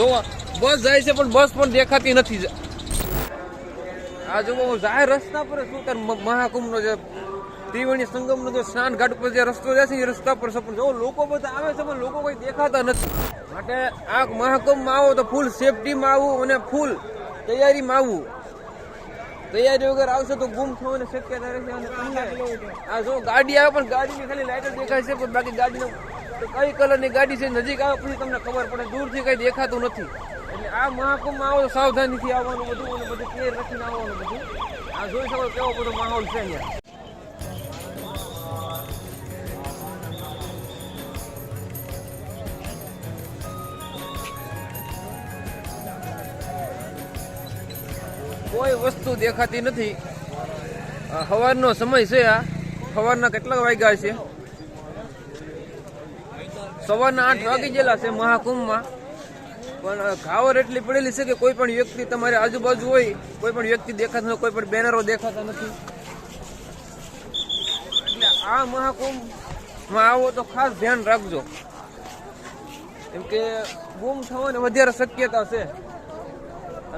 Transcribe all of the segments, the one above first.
જો બસ જાય છે, પણ બસ પણ દેખાતી નથી આ જો જાહેર રસ્તા પર શું કર મહાકુંભનો જે ત્રિવેણી સંગમનો જે સ્નાન ઘાટ પર જે રસ્તો જાય છે, એ રસ્તા પર છે પણ જો લોકો બધા આવે છે, પણ લોકો કોઈ દેખાતા નથી. માટે આ મહાકુંભમાં આવો તો ફૂલ સેફટીમાં આવવું અને ફૂલ તૈયારીમાં આવવું તૈયારી વગર આવશે તો ગુમ થવાની શક્યતા રહેશે અને આ જો ગાડી આવે, પણ ગાડીની ખાલી લાઇટર દેખાય છે, પણ બાકી ગાડીનો કઈ કલરની ગાડી છે નજીક આવે પછી તમને ખબર પડે, દૂરથી કઈ દેખાતું નથી. એટલે આ મહાકુંભમાં આવો સાવધાનીથી આવવાનું બધું અને બધું ક્લિયર રાખીને આવવાનું બધું. આ જોઈ શકો કેવો બધો માહોલ છે અહીંયા. કોઈ વસ્તુ દેખાતી નથી. સવારનો સમય છે આ. સવારના કેટલા વાગ્યા છે? સવારના આઠ વાગી ગયેલા છે મહાકુંભમાં. પણ ઘાવર એટલી પડેલી છે કે કોઈ પણ વ્યક્તિ તમારી આજુબાજુ હોય, કોઈ પણ વ્યક્તિ દેખાતા નથી, કોઈ પણ બેનરો દેખાતા નથી. એટલે આ મહાકુંભમાં આવો તો ખાસ ધ્યાન રાખજો. કેમ કે ગુમ થવાની વધારે શક્યતા છે.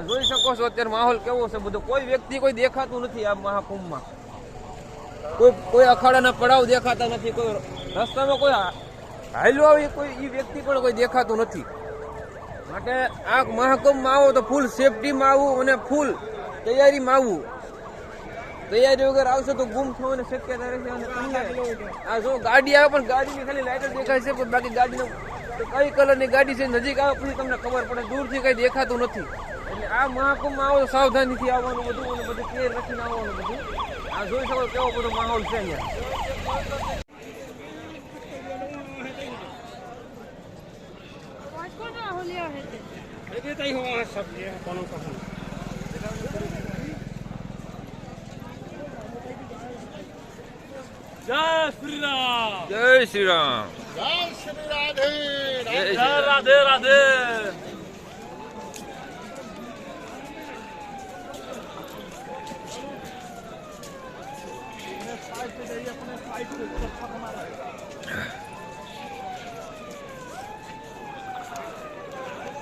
જોઈ શકો છો અત્યારે માહોલ કેવો છે. બધો કોઈ વ્યક્તિ કોઈ દેખાતું નથી આ મહાકુંભમાં. કોઈ કોઈ અખાડાના પડાવ દેખાતા નથી, કોઈ રસ્તામાં કોઈ હાલ્યો આવે કોઈ, એ વ્યક્તિ પણ કોઈ દેખાતું નથી. માટે આ મહાકુંભમાં આવો તો ફૂલ સેફટીમાં આવવું અને ફૂલ તૈયારીમાં આવવું તૈયારી વગર આવશે તો ગુમ થવાની શક્યતા રહેશે આ જો ગાડી આવે પણ ગાડીની ખાલી લાઈટ જ દેખાય છે, પણ બાકી ગાડીનો કઈ કલરની ગાડી છે, નજીક આવે પછી તમને ખબર પડે, દૂરથી કંઈ દેખાતું નથી. એટલે આ મહાકુંભમાં આવો તો સાવધાનીથી આવવાનું બધું અને બધું ક્લિયર રાખીને આવવાનું બધું. આ જોઈ શકો કેવો બધો માહોલ છે અહીંયા. જય શ્રી રામ જય શ્રી રામ જય શ્રી રાધે જય શ્રી જય રામ. રાધે રાધે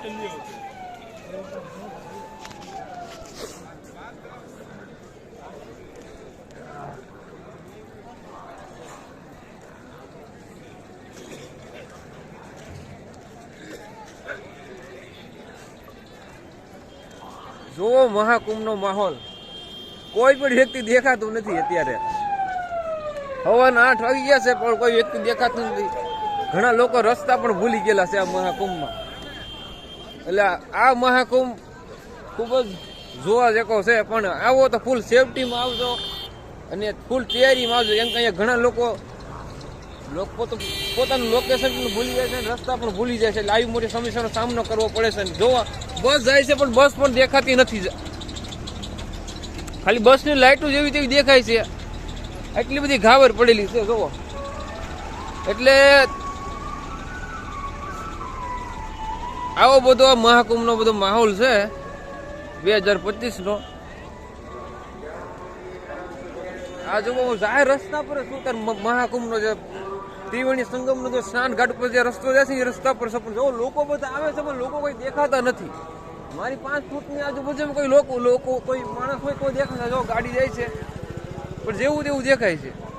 જુઓ મહાકુંભનો માહોલ, કોઈ પણ વ્યક્તિ દેખાતું નથી અત્યારે. હવાના આઠ વાગી ગયા છે, પણ કોઈ વ્યક્તિ દેખાતું નથી. ઘણા લોકો રસ્તા પણ ભૂલી ગયેલા છે આ મહાકુંભમાં. એટલે આ મહાકુંભ ખૂબ જ જોવા જેકો છે, પણ આવો તો ફૂલ સેફટીમાં આવજો અને ફૂલ તૈયારીમાં આવજો. કેમ કે અહીંયા ઘણા લોકો લોકો પોત- પોતાનું લોકેશન પણ ભૂલી જાય છે અને રસ્તા પણ ભૂલી જાય છે. એટલે આવી મોટી સમસ્યાનો સામનો કરવો પડે છે. અને જોવા, બસ જાય છે, પણ બસ પણ દેખાતી નથી. ખાલી બસની લાઇટો જેવી તેવી દેખાય છે. એટલી બધી ઘાવર પડેલી છે જોવો એટલે આવો બધો મહાકુંભનો બધો માહોલ છે. બે હજાર પચીસનો. આ જો જાહેર રસ્તા પર શું કર મહાકુંભનો જે ત્રિવેણી સંગમનો જે સ્નાન ઘાટ પર જે રસ્તો જાય છે, એ રસ્તા પર સપન જો લોકો બધા આવે છે, પણ લોકો કોઈ દેખાતા નથી. મારી પાંચ ફૂટની આજુબાજુમાં કોઈ લોકો લોકો, કોઈ માણસ હોય કોઈ દેખાતા. જો ગાડી જાય છે, પણ જેવું તેવું દેખાય છે.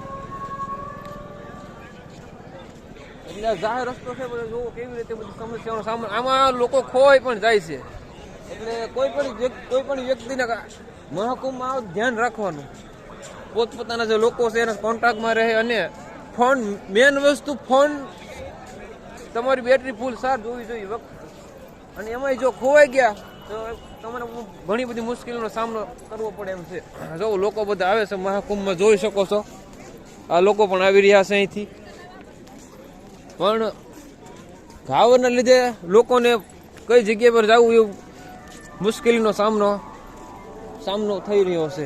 એટલે જાહેર રસ્તો છે બધો જોવો કેવી રીતે બધી સમસ્યાઓનો સામનો આમાં લોકો ખોવાઈ પણ જાય છે. એટલે કોઈ પણ કોઈ પણ વ્યક્તિને મહાકુંભમાં ધ્યાન રાખવાનું. પોતપોતાના જે લોકો છે એના કોન્ટેક્ટમાં રહે અને ફોન મેન વસ્તુ ફોન તમારી બેટરી ફૂલ સાર જોવી જોઈએ વખત અને એમાંય જો ખોવાઈ ગયા, તો તમારે ઘણી બધી મુશ્કેલીનો સામનો કરવો પડે એમ છે. જો લોકો બધા આવે છે મહાકુંભમાં જોઈ શકો છો. આ લોકો પણ આવી રહ્યા છે અહીંથી. પણ ઘાવરના લીધે લોકોને કઈ જગ્યા પર જવું એવું મુશ્કેલીનો સામનો સામનો થઈ રહ્યો છે.